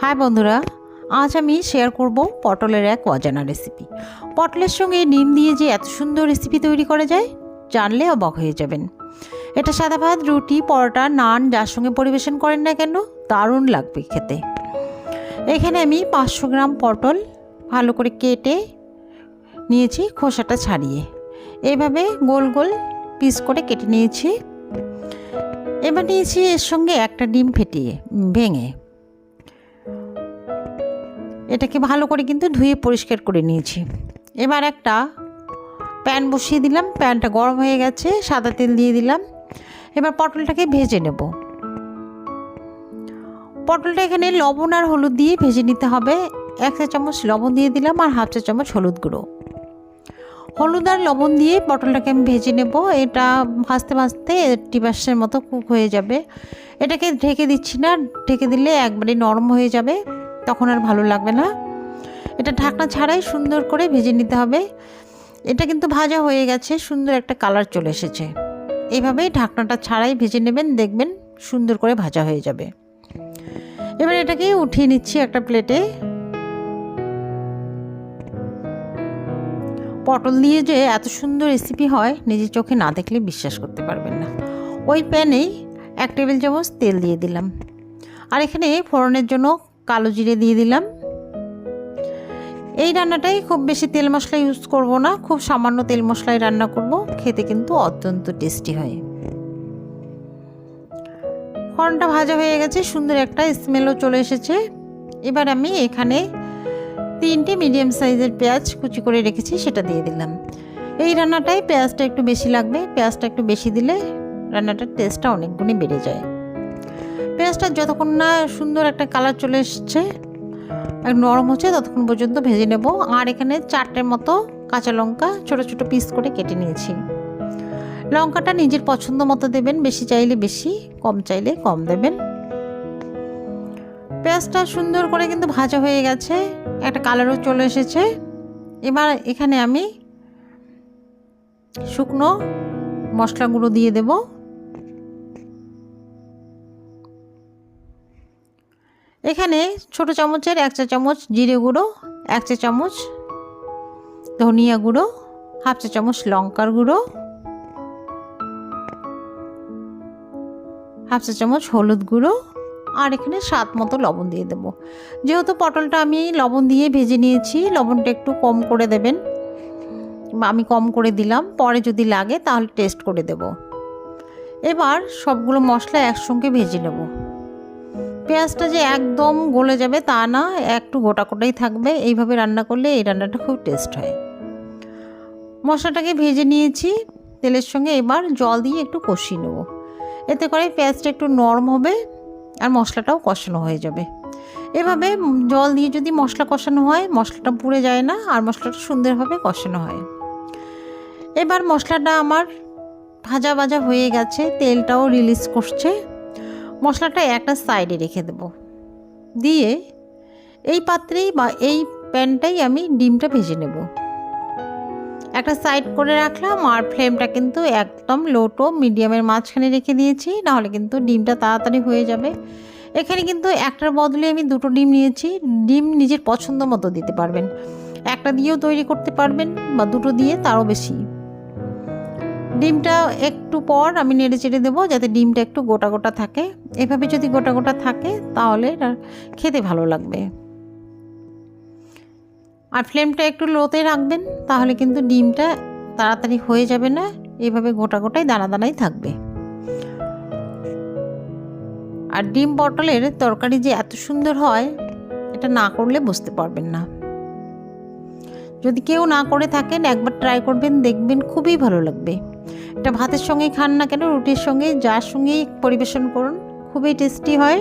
High বন্ধুরা, আজ আমি শেয়ার করব পটলের এক অজানা রেসিপি পটলের সঙ্গে ডিম দিয়ে যে এত সুন্দর রেসিপি তৈরি করা যায়, জানলে অবাক হয়ে যাবেন। এটা সাদা ভাত, রুটি, পরোটা, নান যার সঙ্গে পরিবেশন করেন না কেন, দারুণ লাগবে খেতে। এখানে আমি পাঁচশো গ্রাম পটল ভালো করে কেটে নিয়েছি খোসাটা ছাড়িয়ে। এইভাবে গোল গোল পিস করে কেটে নিয়েছি। এবার নিয়েছি এর সঙ্গে একটা ডিম ফেটিয়ে, ভেঙে। এটাকে ভালো করে কিন্তু ধুয়ে পরিষ্কার করে নিয়েছি। এবার একটা প্যান বসিয়ে দিলাম। প্যানটা গরম হয়ে গেছে, সাদা তেল দিয়ে দিলাম। এবার পটলটাকে ভেজে নেব। পটলটা এখানে লবণ আর হলুদ দিয়ে ভেজে নিতে হবে। এক চা চামচ লবণ দিয়ে দিলাম আর হাফ চা চামচ হলুদ গুঁড়ো। হলুদ আর লবণ দিয়ে পটলটাকে আমি ভেজে নেব। এটা ভাজতে ভাজতে পার্সেন্টের মতো কুক হয়ে যাবে। এটাকে ঢেকে দিচ্ছি না। ঢেকে দিলে একবারে নরম হয়ে যাবে। তখন আর ভালো লাগবে না। এটা ঢাকনা ছাড়াই সুন্দর করে ভেজে নিতে হবে। এটা কিন্তু ভাজা হয়ে গেছে, সুন্দর একটা কালার চলে এসেছে। এইভাবেই ঢাকনাটা ছাড়াই ভেজে নেবেন, দেখবেন সুন্দর করে ভাজা হয়ে যাবে। এবার এটাকে উঠিয়ে নিচ্ছি একটা প্লেটে। পটল দিয়ে যে এত সুন্দর রেসিপি হয়, নিজের চোখে না দেখলে বিশ্বাস করতে পারবেন না। ওই প্যানেই এক টেবিল চামচ তেল দিয়ে দিলাম। আর এখানে ফোড়নের জন্য কালো জিরে দিয়ে দিলাম। এই রান্নাটাই খুব বেশি তেল মশলা ইউজ করব না, খুব সামান্য তেল মশলায় রান্না করব, খেতে কিন্তু অত্যন্ত টেস্টি হয়। ফোড়নটা ভাজা হয়ে গেছে, সুন্দর একটা স্মেলও চলে এসেছে। এবার আমি এখানে তিনটে মিডিয়াম সাইজের পেঁয়াজ কুচি করে রেখেছি, সেটা দিয়ে দিলাম। এই রান্নাটায় পেঁয়াজটা একটু বেশি লাগবে, পেঁয়াজটা একটু বেশি দিলে রান্নাটার টেস্টটা অনেক গুণে বেড়ে যায়। পেঁয়াজটা যতক্ষণ না সুন্দর একটা কালার চলে এসছে নরম হচ্ছে, ততক্ষণ পর্যন্ত ভেজে নেব। আর এখানে চারটের মতো কাঁচা লঙ্কা ছোট ছোট পিস করে কেটে নিয়েছি। লঙ্কাটা নিজের পছন্দ মতো দেবেন, বেশি চাইলে বেশি, কম চাইলে কম দেবেন। পেঁয়াজটা সুন্দর করে কিন্তু ভাজা হয়ে গেছে, একটা কালারও চলে এসেছে। এবার এখানে আমি শুকনো মশলাগুলো দিয়ে দেব। এখানে ছোট চামচের এক চা চামচ জিরে গুঁড়ো, এক চা চামচ ধনিয়া গুঁড়ো, হাফ চা চামচ লঙ্কার গুঁড়ো, হাফ চা চামচ হলুদ গুঁড়ো আর এখানে স্বাদ মতো লবণ দিয়ে দেবো। যেহেতু পটলটা আমি লবণ দিয়ে ভেজে নিয়েছি, লবণটা একটু কম করে দেবেন। আমি কম করে দিলাম, পরে যদি লাগে তাহলে টেস্ট করে দেব। এবার সবগুলো মশলা একসঙ্গে ভেজে নেব। পেঁয়াজটা যে একদম গলে যাবে তা না, একটু গোটা গোটাই থাকবে। এইভাবে রান্না করলে এই রান্নাটা খুব টেস্ট হয়। মশলাটাকে ভেজে নিয়েছি, তেলের সঙ্গে এবার জল দিয়ে একটু কষিয়ে নেব। এতে করে পেঁয়াজটা একটু নরম হবে আর মশলাটাও কষানো হয়ে যাবে। এভাবে জল দিয়ে যদি মশলা কষানো হয়, মশলাটা পুড়ে যায় না আর মশলাটা সুন্দরভাবে কষানো হয়। এবার মশলাটা আমার ভাজা ভাজা হয়ে গেছে, তেলটাও রিলিজ করছে। মশলাটা একটা সাইডে রেখে দেব। দিয়ে এই পাত্রেই বা এই প্যানটাই আমি ডিমটা ভেজে নেব। একটা সাইড করে রাখলাম আর ফ্লেমটা কিন্তু একদম লো টু মিডিয়ামের মাঝখানে রেখে দিয়েছি, নাহলে কিন্তু ডিমটা তাড়াতাড়ি হয়ে যাবে। এখানে কিন্তু একটার বদলে আমি দুটো ডিম নিয়েছি। ডিম নিজের পছন্দ মতো দিতে পারবেন। একটা দিয়েও তৈরি করতে পারবেন বা দুটো দিয়ে তারও বেশি। ডিমটা একটু পর আমি নেড়ে চেড়ে দেবো যাতে ডিমটা একটু গোটা গোটা থাকে। এভাবে যদি গোটা গোটা থাকে তাহলে এটা খেতে ভালো লাগবে। আর ফ্লেমটা একটু লোতে রাখবেন তাহলে কিন্তু ডিমটা তাড়াতাড়ি হয়ে যাবে না, এভাবে গোটা গোটাই দানা দানাই থাকবে। আর ডিম পটলের তরকারি যে এত সুন্দর হয়, এটা না করলে বুঝতে পারবেন না। যদি কেউ না করে থাকেন, একবার ট্রাই করবেন, দেখবেন খুবই ভালো লাগবে। এটা ভাতের সঙ্গে খান না কেন, রুটির সঙ্গে, যার সঙ্গেই পরিবেশন করুন, খুবই টেস্টি হয়।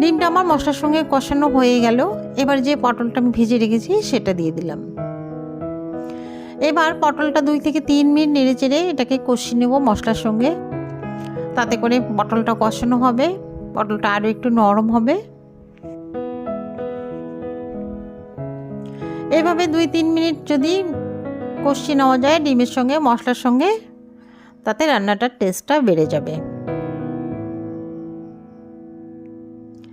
ডিমটা আমার মশলার সঙ্গে কষানো হয়ে গেল, এবার যে পটলটা আমি ভেজে রেখেছি সেটা দিয়ে দিলাম। এবার পটলটা দুই থেকে তিন মিনিট নেড়ে চেড়ে এটাকে কষিয়ে নেব মশলার সঙ্গে। তাতে করে পটলটা কষানো হবে, পটলটা আরও একটু নরম হবে। এভাবে দুই তিন মিনিট যদি কষিয়ে নেওয়া যায়, ডিমের সঙ্গে, মশলার সঙ্গে, তাতে রান্নাটার টেস্টটা বেড়ে যাবে।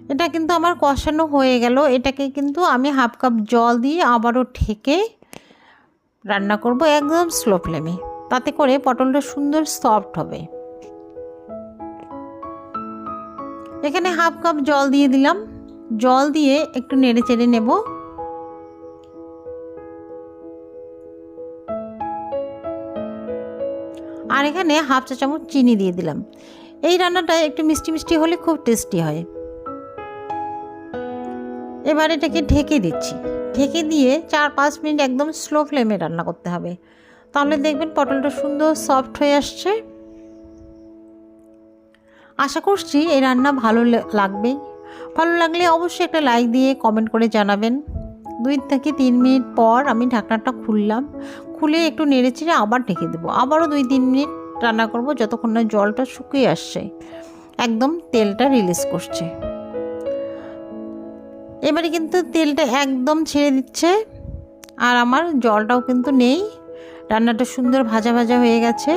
এটা কিন্তু আমার কষানো হয়ে গেল। এটাকে কিন্তু আমি হাফ কাপ জল দিয়ে আবারও ঠেকে রান্না করব একদম স্লো ফ্লেমে তাতে করে পটলটা সুন্দর সফট হবে। এখানে হাফ কাপ জল দিয়ে দিলাম। জল দিয়ে একটু নেড়ে চেড়ে নেব। এখানে হাফ চা চামচ চিনি দিয়ে দিলাম। এই রান্নাটা একটু মিষ্টি মিষ্টি হলে খুব টেস্টি হয়। এবার এটাকে ঢেকে দিচ্ছি। ঢেকে দিয়ে চার পাঁচ মিনিট একদম স্লো ফ্লেমে রান্না করতে হবে। তাহলে দেখবেন পটলটা সুন্দর সফট হয়ে আসছে। আশা করছি এই রান্না ভালো লাগবেই। ভালো লাগলে অবশ্যই একটা লাইক দিয়ে কমেন্ট করে জানাবেন। দুই থেকে তিন মিনিট পর আমি ঢাকনাটা খুললাম। খুলে একটু নেড়ে চেড়ে আবার ঢেকে দেবো। আবারও দুই তিন মিনিট রান্না করব যতক্ষণ না জলটা শুকিয়ে আসছে। একদম তেলটা রিলিজ করছে। এবারে কিন্তু তেলটা একদম ছেড়ে দিচ্ছে। আর আমার জলটাও কিন্তু নেই। রান্নাটা সুন্দর ভাজা ভাজা হয়ে গেছে।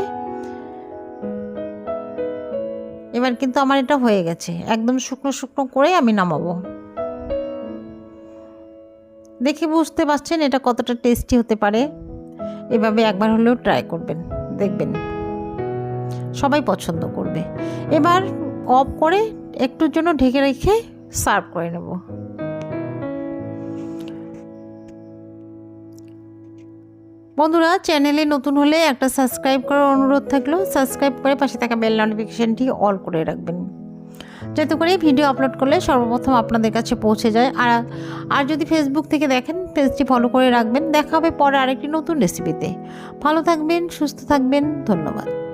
এবার কিন্তু আমার এটা হয়ে গেছে। একদম শুকনো শুকনো করে আমি নামাবো। দেখে বুঝতে পারছেন এটা কতটা টেস্টি হতে পারে। এভাবে একবার হলেও ট্রাই করবেন, দেখবেন। সবাই পছন্দ করবে। এবার অফ করে একটুর জন্য ঢেকে রেখে সার্ভ করে নেব। বন্ধুরা চ্যানেলে নতুন হলে একটা সাবস্ক্রাইব করার অনুরোধ থাকল সাবস্ক্রাইব করে পাশে থাকা বেল নোটিফিকেশানটি অল করে রাখবেন। যাতে করে ভিডিও আপলোড করলে সর্বপ্রথম আপনাদের কাছে পৌঁছে যায়। আর আর যদি ফেসবুক থেকে দেখেন পেজটি ফলো করে রাখবেন। দেখা হবে পরে আরেকটি নতুন রেসিপিতে ভালো থাকবেন, সুস্থ থাকবেন। ধন্যবাদ।